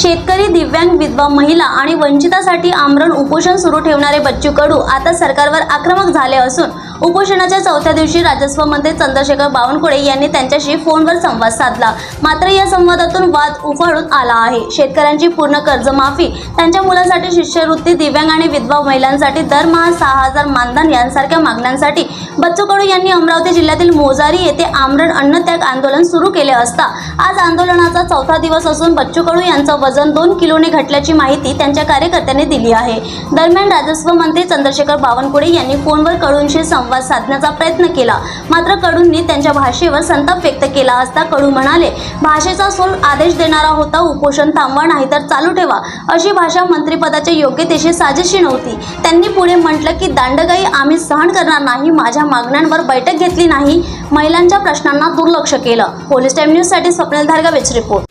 शेतकरी दिव्यांग विधवा महिला आणि वंचितासाठी आमरण उपोषण सुरू ठेवणारे बच्चू कडू आता सरकारवर आक्रमक झाले असून उपोषणाच्या चौथ्या दिवशी राजस्व मंत्री चंद्रशेखर बावनकुळे यांनी त्यांच्याशी फोनवर संवाद साधला. मात्र या संवादातून वाद उफाळून आला आहे. शेतकऱ्यांची पूर्ण कर्जमाफी त्यांच्या मुलासाठी शिष्यवृत्ती दिव्यांग आणि विधवा महिलांसाठी दरमहा सहा हजार मानधन यांसारख्या मागण्यांसाठी बच्चू कडू यांनी अमरावती जिल्ह्यातील मोजारी येथे आमरण अन्नत्याग आंदोलन सुरू केले असता आज आंदोलनाचा चौथा दिवस असून बच्चू कडू यांचं वजन दोन किलोने घटल्याची माहिती त्यांच्या कार्यकर्त्यांनी दिली आहे. दरम्यान राजस्व मंत्री चंद्रशेखर बावनकुळे यांनी फोनवर कडूंशी संवाद साधण्याचा प्रयत्न केला. मात्र कडूंनी त्यांच्या भाषेवर संताप व्यक्त केला असता कडू म्हणाले भाषेचा सोल आदेश देणारा होता उपोषण थांबवा नाहीतर चालू ठेवा. अशी भाषा मंत्रिपदाच्या योग्यतेशी साजेशी नव्हती. त्यांनी पुढे म्हटलं की दांडगाई आम्ही सहन करणार नाही माझ्या मागण्यांवर बैठक घेतली नाही. महिलांच्या प्रश्नांना दुर्लक्ष केलं. पोलीस टाईम न्यूजसाठी स्वप्नील धारगावेच रिपोर्ट.